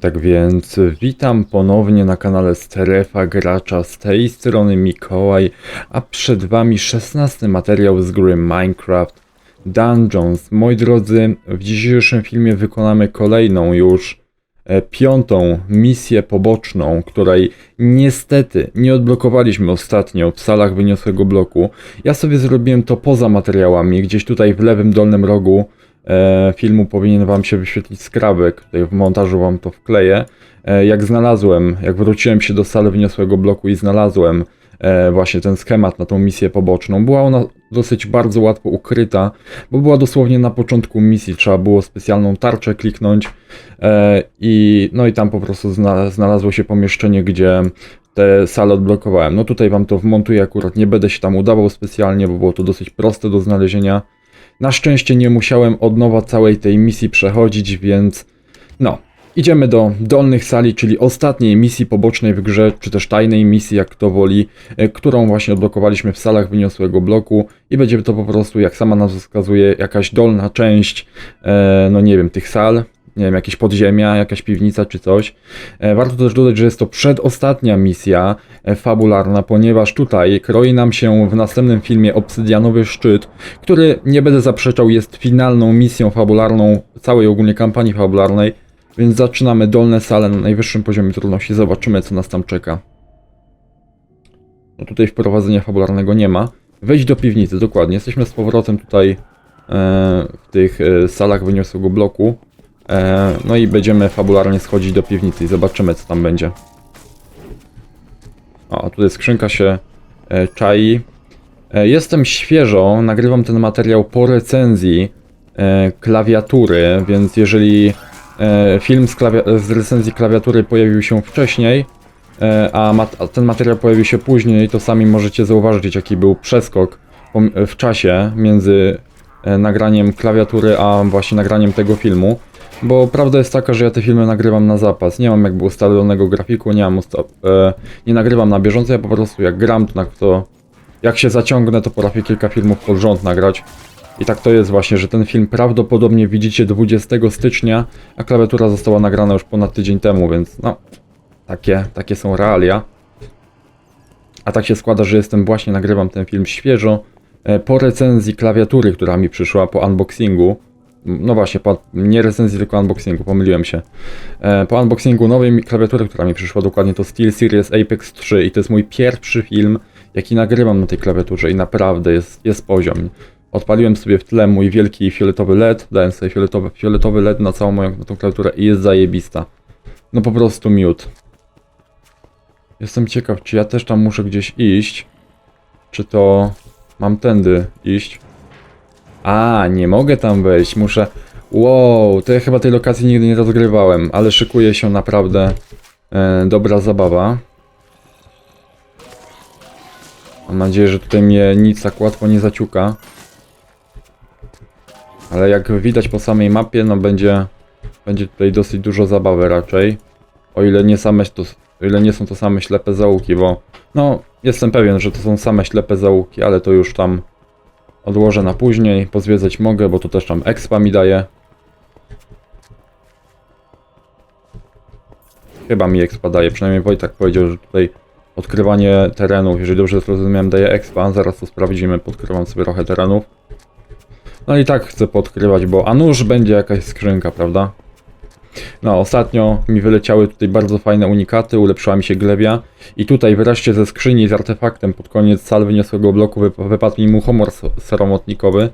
Tak więc witam ponownie na kanale Strefa Gracza, z tej strony Mikołaj, a przed wami 16 materiał z gry Minecraft Dungeons. Moi drodzy, w dzisiejszym filmie wykonamy kolejną już e, piątą misję poboczną, której niestety nie odblokowaliśmy ostatnio w salach wyniosłego bloku. Ja sobie zrobiłem to poza materiałami, gdzieś tutaj w lewym dolnym rogu filmu powinien wam się wyświetlić skrawek, tutaj w montażu wam to wkleję. E, jak znalazłem, jak wróciłem się do sali wyniosłego bloku i znalazłem e, właśnie ten schemat na tą misję poboczną, była ona dosyć bardzo łatwo ukryta, bo była dosłownie na początku misji, trzeba było specjalną tarczę kliknąć e, i no i tam po prostu zna, znalazło się pomieszczenie, gdzie te sale odblokowałem. No tutaj wam to wmontuję akurat, nie będę się tam udawał specjalnie, bo było to dosyć proste do znalezienia. Na szczęście nie musiałem od nowa całej tej misji przechodzić, więc no, idziemy do dolnych sali, czyli ostatniej misji pobocznej w grze, czy też tajnej misji, jak kto woli, e, którą właśnie odblokowaliśmy w salach wyniosłego bloku i będzie to po prostu, jak sama nazwa wskazuje, jakaś dolna część, e, no nie wiem, tych sal, nie wiem, jakieś podziemia, jakaś piwnica czy coś. E, Warto też dodać, że jest to przedostatnia misja e, fabularna, ponieważ tutaj kroi nam się w następnym filmie obsydianowy szczyt, który, nie będę zaprzeczał, jest finalną misją fabularną całej ogólnie kampanii fabularnej, więc zaczynamy dolne sale na najwyższym poziomie trudności, zobaczymy co nas tam czeka. No tutaj wprowadzenia fabularnego nie ma. Wejdź do piwnicy, dokładnie. Jesteśmy z powrotem tutaj e, w tych e, salach wyniosłego bloku. E, no i będziemy fabularnie schodzić do piwnicy i zobaczymy co tam będzie. O, tutaj skrzynka się e, czai. E, jestem świeżo, nagrywam ten materiał po recenzji klawiatury, więc jeżeli film z, z recenzji klawiatury pojawił się wcześniej, a, ten materiał pojawił się później, to sami możecie zauważyć jaki był przeskok w czasie między nagraniem klawiatury, a właśnie nagraniem tego filmu. Bo prawda jest taka, że ja te filmy nagrywam na zapas. Nie mam jakby ustalonego grafiku, nie mam usta- e, nie nagrywam na bieżąco, ja po prostu jak gram, to, to jak się zaciągnę, to potrafię kilka filmów pod rząd nagrać. I tak to jest właśnie, że ten film prawdopodobnie widzicie 20 stycznia, a klawiatura została nagrana już ponad tydzień temu, więc no, takie, takie są realia. A tak się składa, że jestem właśnie, nagrywam ten film świeżo, e, po recenzji klawiatury, która mi przyszła po unboxingu. No właśnie, po, nie recenzji, tylko unboxingu, pomyliłem się. E, po unboxingu nowej klawiatury, która mi przyszła dokładnie, to SteelSeries Apex 3 i to jest mój pierwszy film, jaki nagrywam na tej klawiaturze i naprawdę jest, jest poziom. Odpaliłem sobie w tle mój wielki fioletowy LED, dałem sobie fioletowy, fioletowy LED na całą moją na tą klawiaturę i jest zajebista. No po prostu miód. Jestem ciekaw, czy ja też tam muszę gdzieś iść, czy to mam tędy iść. A, nie mogę tam wejść, muszę... Wow, to ja chyba tej lokacji nigdy nie rozgrywałem, ale szykuje się naprawdę e, dobra zabawa. Mam nadzieję, że tutaj mnie nic tak łatwo nie zaciuka. Ale jak widać po samej mapie, no będzie, będzie tutaj dosyć dużo zabawy raczej. O ile nie same to, o ile nie są to same ślepe zaułki, bo no jestem pewien, że to są same ślepe zaułki, ale to już tam odłożę na później, pozwiedzać mogę, bo to też tam expa mi daje. Chyba mi expa daje, przynajmniej Wojtek powiedział, że tutaj odkrywanie terenów, jeżeli dobrze zrozumiałem, daje expa. Zaraz to sprawdzimy, podkrywam sobie trochę terenów. No i tak chcę podkrywać, bo a nuż będzie jakaś skrzynka, prawda? No, ostatnio mi wyleciały tutaj bardzo fajne unikaty, ulepszyła mi się glebia i tutaj wreszcie ze skrzyni z artefaktem pod koniec sal wyniosłego bloku wyp- wypadł mi muchomor seromotnikowy.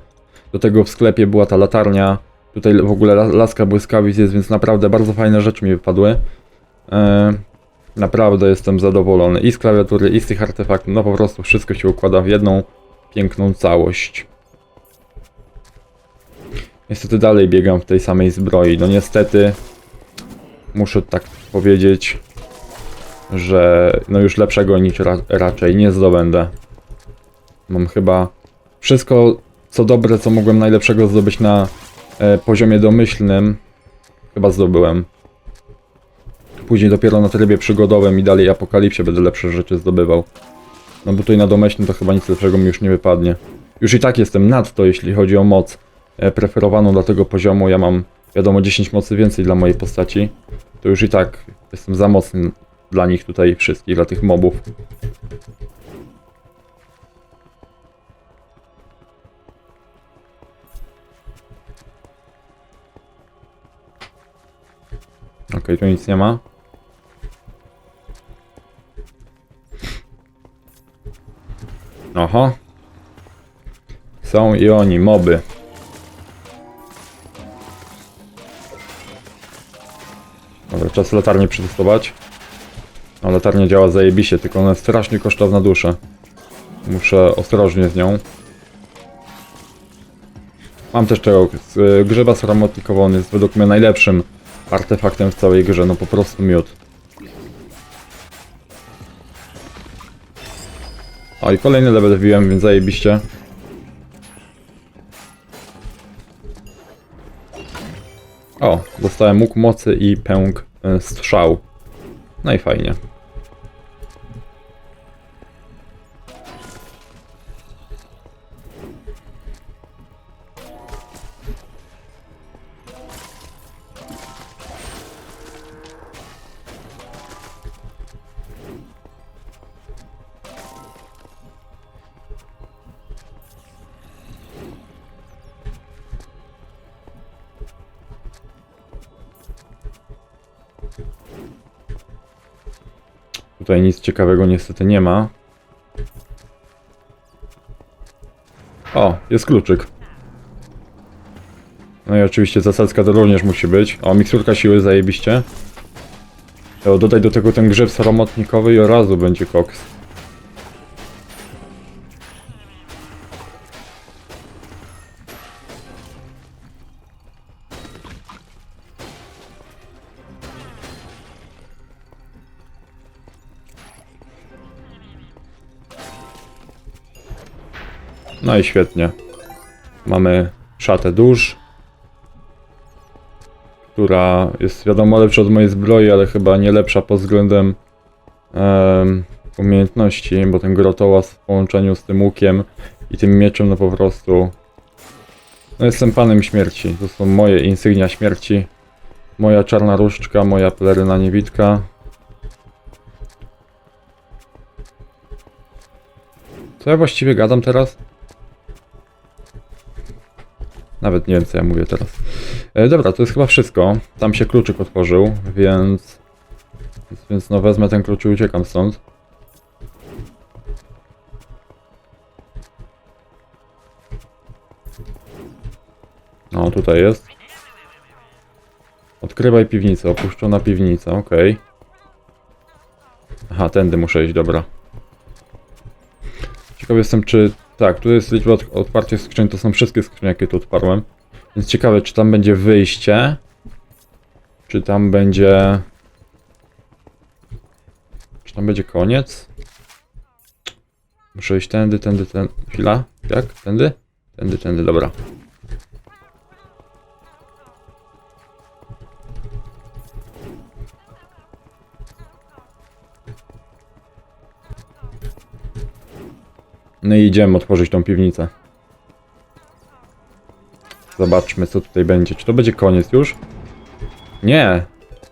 Do tego w sklepie była ta latarnia, tutaj w ogóle la- laska błyskawic jest, więc naprawdę bardzo fajne rzeczy mi wypadły. E, naprawdę jestem zadowolony i z klawiatury, i z tych artefaktów, no po prostu wszystko się układa w jedną piękną całość. Niestety dalej biegam w tej samej zbroi. No niestety muszę tak powiedzieć, że no już lepszego nic ra raczej nie zdobędę. Mam chyba wszystko co dobre, co mogłem najlepszego zdobyć na e, poziomie domyślnym, chyba zdobyłem. Później dopiero na trybie przygodowym i dalej apokalipsie będę lepsze rzeczy zdobywał. No bo tutaj na domyślnym to chyba nic lepszego mi już nie wypadnie. Już i tak jestem nadto, jeśli chodzi o moc preferowaną dla tego poziomu. Ja mam, wiadomo, 10 mocy więcej dla mojej postaci. to już i tak jestem za mocny dla nich tutaj wszystkich, dla tych mobów. Okej, tu nic nie ma. Oho. Są i oni, moby. Czas latarnię przetestować. No, latarnia działa zajebiście, tylko ona jest strasznie kosztowna duszę. Muszę ostrożnie z nią. Mam też czego. z- Grzyba sramotnikowy on jest według mnie najlepszym artefaktem w całej grze, no po prostu miód. O i kolejny level wbiłem, więc zajebiście. O, dostałem łuk mocy i pęk e, strzał. No i fajnie. Tutaj nic ciekawego niestety nie ma. O, jest kluczyk. No i oczywiście zasadzka to również musi być. O, miksturka siły zajebiście. Dodaj do tego ten grzyb saromotnikowy i od razu będzie koks. I świetnie. Mamy szatę dusz, która jest wiadomo lepsza od mojej zbroi, ale chyba nie lepsza pod względem em, umiejętności, bo ten grotołaz w połączeniu z tym łukiem i tym mieczem, no po prostu. No jestem panem śmierci. To są moje insygnia śmierci. Moja czarna różdżka, moja peleryna niewidka. Co ja właściwie gadam teraz? Nawet nie wiem, co ja mówię teraz. E, dobra, to jest chyba wszystko. Tam się kluczyk otworzył, więc... Więc, no wezmę ten klucz i uciekam stąd. No, tutaj jest. Odkrywaj piwnicę, opuszczona piwnica, okej. Aha, tędy muszę iść, dobra. Ciekaw jestem, czy... Tak, tu jest liczba otwarcia skrzyń, to są wszystkie skrzynie, jakie tu odparłem. Więc ciekawe, czy tam będzie wyjście, czy tam będzie... Czy tam będzie koniec? Muszę iść tędy, tędy, tędy. Chwila, jak? Tędy? Tędy, tędy, dobra. No i idziemy otworzyć tą piwnicę. Zobaczmy, co tutaj będzie. Czy to będzie koniec już? Nie.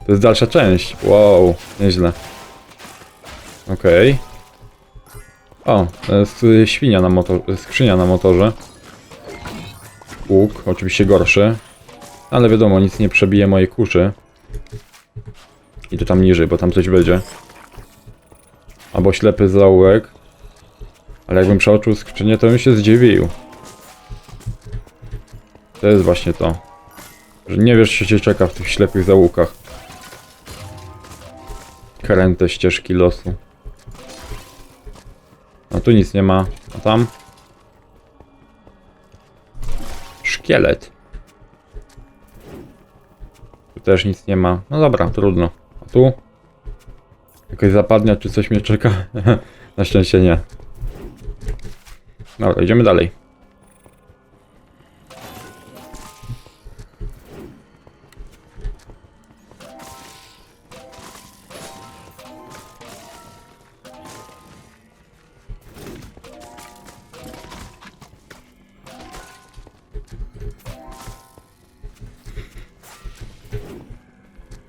To jest dalsza część. Wow, nieźle. Okej. O, to jest y, świnia na motorze, skrzynia na motorze. Łuk, oczywiście gorszy. Ale wiadomo, nic nie przebije mojej kuszy. I to tam niżej, bo tam coś będzie. Albo ślepy zaułek. Ale jakbym przeoczył skrzynię, to bym się zdziwił. To jest właśnie to. Że nie wiesz, co cię czeka w tych ślepych zaułkach. Kręte ścieżki losu. A tu nic nie ma. A tam? Szkielet. Tu też nic nie ma. No dobra, trudno. A tu? Jakaś zapadnia, czy coś mnie czeka? Na szczęście nie. Dobra, idziemy dalej.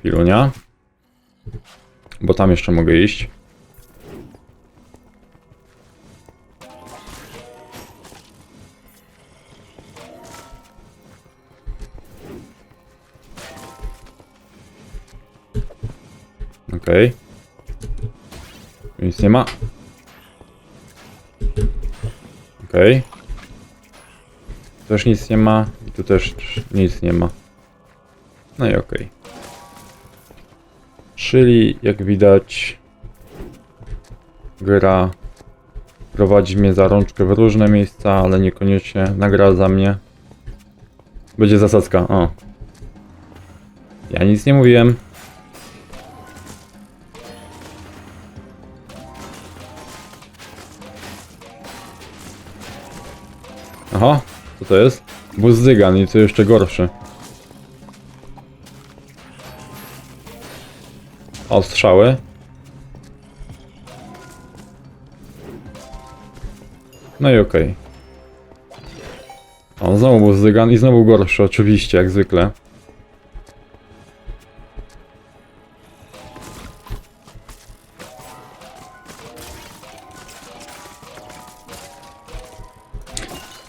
Pilunia. Bo tam jeszcze mogę iść. Okej. Tu Nic nie ma. Okej. Tu Też nic nie ma. I tu też nic nie ma. No i okej. Czyli jak widać gra prowadzi mnie za rączkę w różne miejsca, ale niekoniecznie nagradza mnie. Będzie zasadzka, o. Ja nic nie mówiłem. Aha, co to jest? Buzdygan i co jeszcze gorszy. O, strzały. No i okej. O, znowu buzdygan i znowu gorszy, oczywiście, jak zwykle.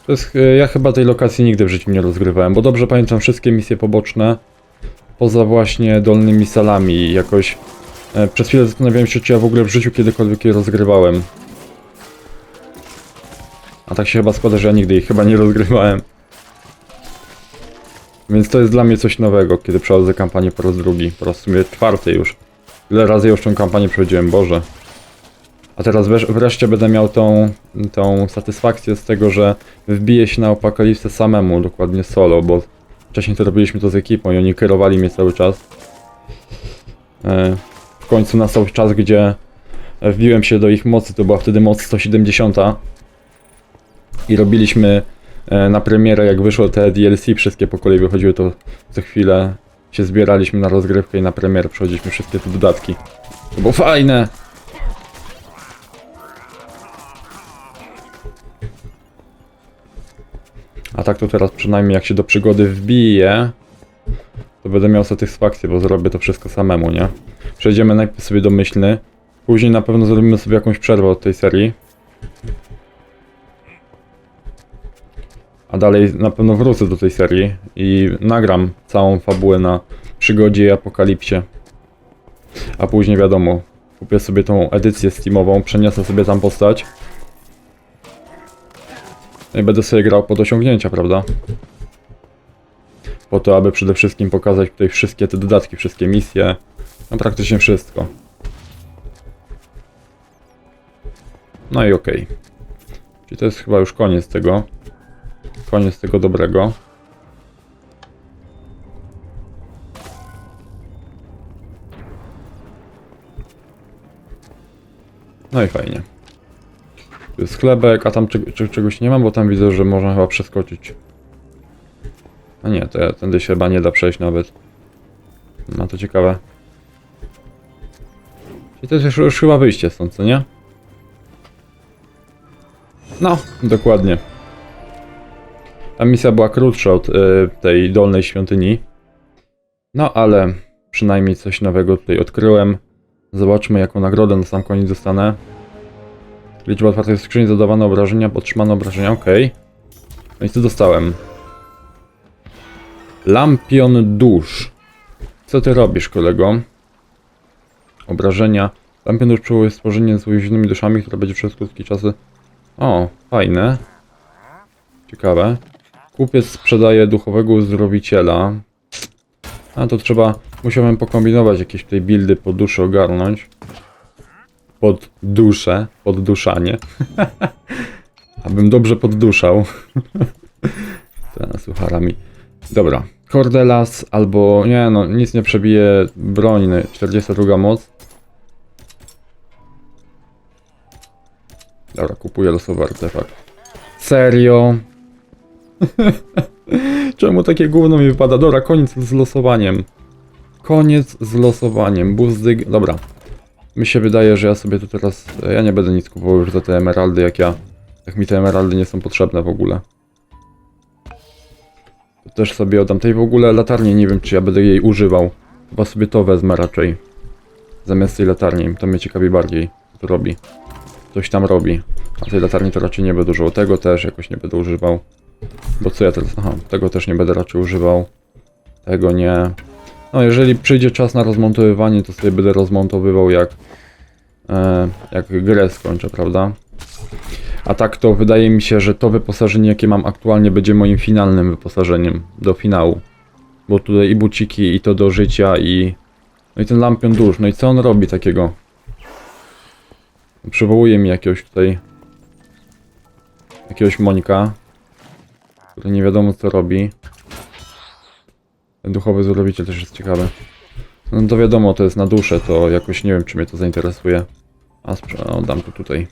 To jest, e, ja chyba tej lokacji nigdy w życiu nie rozgrywałem, bo dobrze pamiętam wszystkie misje poboczne, poza właśnie dolnymi salami jakoś. E, przez chwilę zastanawiałem się, czy ja w ogóle w życiu kiedykolwiek je rozgrywałem. A tak się chyba składa, że ja nigdy ich chyba nie rozgrywałem. Więc to jest dla mnie coś nowego, kiedy przechodzę kampanię po raz drugi, po raz w sumie czwarty już. Ile razy już tą kampanię przechodziłem, Boże. A teraz wresz- wreszcie będę miał tą, tą satysfakcję z tego, że wbiję się na apokalipsę samemu, dokładnie solo, bo wcześniej to robiliśmy to z ekipą i oni kierowali mnie cały czas. E, W końcu nastał czas, gdzie wbiłem się do ich mocy, to była wtedy moc 170 i robiliśmy e, na premierę, jak wyszło te DLC, wszystkie po kolei wychodziły, to co chwilę się zbieraliśmy na rozgrywkę i na premierę przechodziliśmy wszystkie te dodatki. To było fajne! A tak to teraz przynajmniej jak się do przygody wbije, to będę miał satysfakcję, bo zrobię to wszystko samemu, nie? Przejdziemy najpierw sobie do myślny. Później na pewno zrobimy sobie jakąś przerwę od tej serii. A dalej na pewno wrócę do tej serii i nagram całą fabułę na przygodzie i apokalipsie. A później wiadomo, kupię sobie tą edycję Steamową, przeniosę sobie tam postać. No i będę sobie grał pod osiągnięcia, prawda? Po to, aby przede wszystkim pokazać tutaj wszystkie te dodatki, wszystkie misje. No praktycznie wszystko. No i okej. Czyli to jest chyba już koniec tego. Koniec tego dobrego. No i fajnie. Tu chlebek, a tam czeg- czeg- czegoś nie mam, bo tam widzę, że można chyba przeskoczyć. A nie, to ja, tędy się chyba nie da przejść nawet. No to ciekawe. Czyli to jest już, już chyba wyjście stąd, co nie? No, dokładnie. Ta misja była krótsza od y, tej dolnej świątyni. No ale przynajmniej coś nowego tutaj odkryłem. Zobaczmy jaką nagrodę na sam koniec dostanę. Liczba otwartych skrzyń, zadawane obrażenia, otrzymane obrażenia, ok. No i co dostałem? Lampion dusz. Co ty robisz, kolego? Obrażenia. Lampion dusz przywołuje stworzenie z uwięzionymi duszami, które będzie przez krótki czasy. O, fajne. Ciekawe. Kupiec sprzedaje duchowego uzdrowiciela. A to trzeba... Musiałem pokombinować jakieś tutaj buildy po duszę ogarnąć pod duszę, podduszanie. Abym dobrze podduszał. Teraz sucharami. Dobra. Cordelas albo... Nie no, nic nie przebije broń. 42 moc. Dobra, kupuję losowy artefakt. Serio? Czemu takie gówno mi wypada? Dobra, koniec z losowaniem. Koniec z losowaniem. Buzdyg... Dobra. Mi się wydaje, że ja sobie tu teraz... Ja nie będę nic kupował już za te emeraldy, jak ja... Jak mi te emeraldy nie są potrzebne w ogóle. To też sobie oddam tej w ogóle latarni, nie wiem czy ja będę jej używał. Chyba sobie to wezmę raczej. Zamiast tej latarni. To mnie ciekawi bardziej. Co to robi. Coś tam robi. A tej latarni to raczej nie będę używał. Tego też jakoś nie będę używał. Bo co ja teraz... Aha, tego też nie będę raczej używał. Tego nie. No, jeżeli przyjdzie czas na rozmontowywanie, to sobie będę rozmontowywał jak... E, jak grę skończę, prawda? A tak to wydaje mi się, że to wyposażenie, jakie mam aktualnie, będzie moim finalnym wyposażeniem do finału. Bo tutaj i buciki, i to do życia, i... No i ten lampion dusz. No i co on robi takiego? Przywołuje mi jakiegoś tutaj... Jakiegoś mońka. Który nie wiadomo co robi. Duchowy zrobiciel też jest ciekawy. No to wiadomo, to jest na duszę, to jakoś nie wiem, czy mnie to zainteresuje. A sprze- o, dam to tutaj.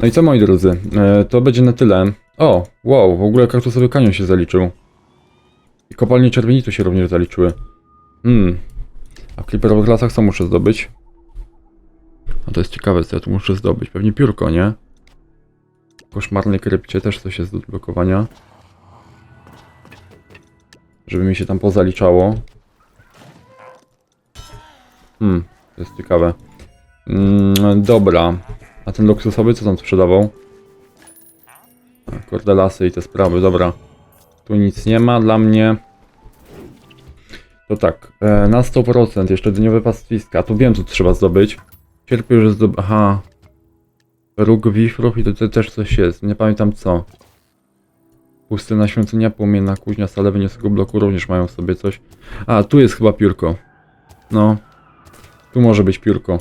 No i co moi drodzy, e, to będzie na tyle. O, wow, w ogóle kaktusowy kanion się zaliczył. I kopalnie czerwienitu się również zaliczyły. Hmm. A w kliperowych lasach co muszę zdobyć? A to jest ciekawe, co ja tu muszę zdobyć. Pewnie piórko, nie? W koszmarnej krypcie też coś jest do odblokowania. Żeby mi się tam pozaliczało. Hmm, to jest ciekawe. Mm, dobra. A ten luksusowy co tam sprzedawał? A, Kordelasy i te sprawy, dobra. Tu nic nie ma dla mnie. To tak, e, na 100% jeszcze dniowe pastwiska. Tu wiem co trzeba zdobyć. Cierpię, że zdob... Aha. Róg wifrów i to też coś jest. Nie pamiętam co. Pustyna świątynia, płomienna kuźnia, sale wyniosłego bloku również mają w sobie coś. A, tu jest chyba piórko. No. Tu może być piórko.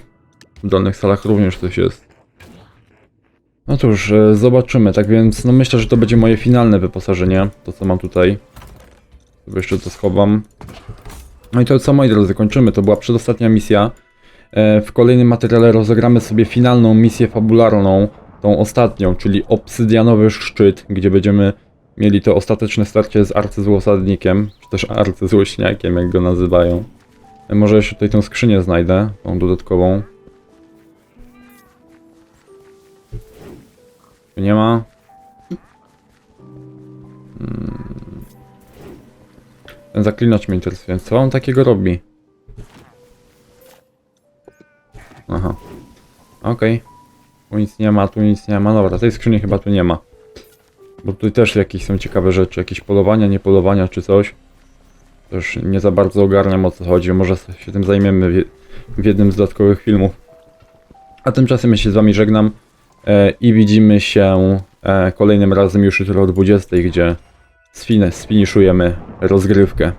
W dolnych salach również coś jest. No cóż, e, zobaczymy. Tak więc, no myślę, że to będzie moje finalne wyposażenie. To co mam tutaj. Sobie jeszcze to schowam. No i to co moi drodzy, kończymy. To była przedostatnia misja. E, W kolejnym materiale rozegramy sobie finalną misję fabularną, tą ostatnią, czyli obsydianowy szczyt, gdzie będziemy mieli to ostateczne starcie z arcyzłosadnikiem, czy też arcyzłośniakiem, jak go nazywają. E, Może jeszcze tutaj tą skrzynię znajdę, tą dodatkową. Tu nie ma. Hmm. Ten zaklinacz mnie interesuje. Co on takiego robi? Aha. Okej. Tu nic nie ma, tu nic nie ma. Dobra, tej skrzyni chyba tu nie ma. Bo tutaj też jakieś są ciekawe rzeczy, jakieś polowania, nie polowania czy coś. Też nie za bardzo ogarniam o co chodzi, może się tym zajmiemy w, jednym z dodatkowych filmów. A tymczasem ja się z wami żegnam e, i widzimy się e, kolejnym razem już jutro o 20, gdzie sfin- sfiniszujemy rozgrywkę.